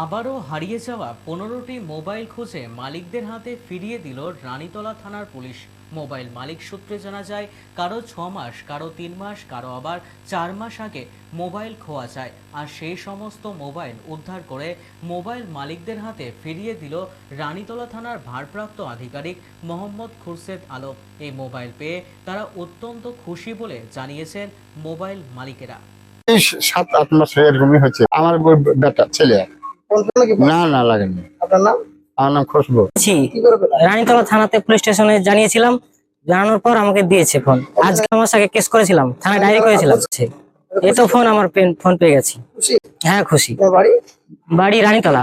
আবারও হারিয়ে যাওয়া পনেরোটি মোবাইল খুঁজে মালিকদের হাতে ফিরিয়ে দিল রানীতলা থানার পুলিশ। মোবাইল মালিক সূত্রে জানা যায়, কারও ছ মাস, কারও তিন মাস, কারও আবার চার মাস আগে মোবাইল খোয়া যায়। আর সেই সমস্ত মোবাইল উদ্ধার করে মোবাইল মালিকদের হাতে ফিরিয়ে দিল রানীতলা থানার ভারপ্রাপ্ত আধিকারিক মোহাম্মদ খুরশেদ আলম। এই মোবাইল পেয়ে তারা অত্যন্ত খুশি বলে জানিয়েছেন মোবাইল মালিকেরা। সাত, আট মাস এরকমই হচ্ছে আমার বেটা, ছেলে। না না লাগেনি। আপনার নাম? আমার নাম খুশবু। ছি কি করে পেলেন রানীতলা থানাতে পুলিশ স্টেশনে জানিয়েছিলাম জানানোর পর আমাকে দিয়েছে ফোন। আজকে আমার সাথে কেস করেছিলাম থানায় ডায়েরি করেছিলাম। এই তো ফোন আমার ফোন পেয়ে গেছি। হ্যাঁ খুশি। বাড়ি? বাড়ি রানীতলা।